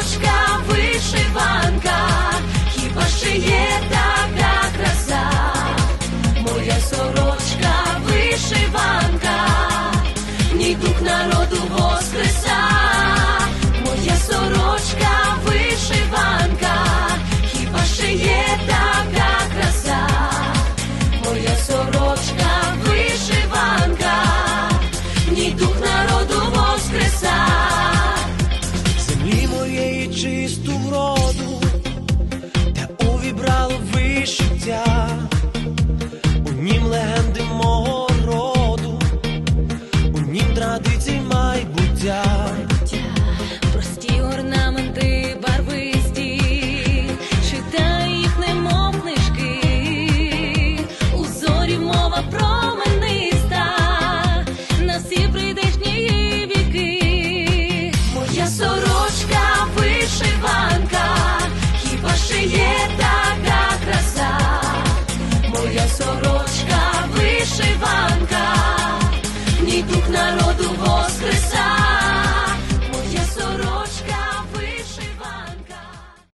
сорочка вишиванка, чисту вроду та увібрало вишиття. сорочка, вишиванка, ні тут народ.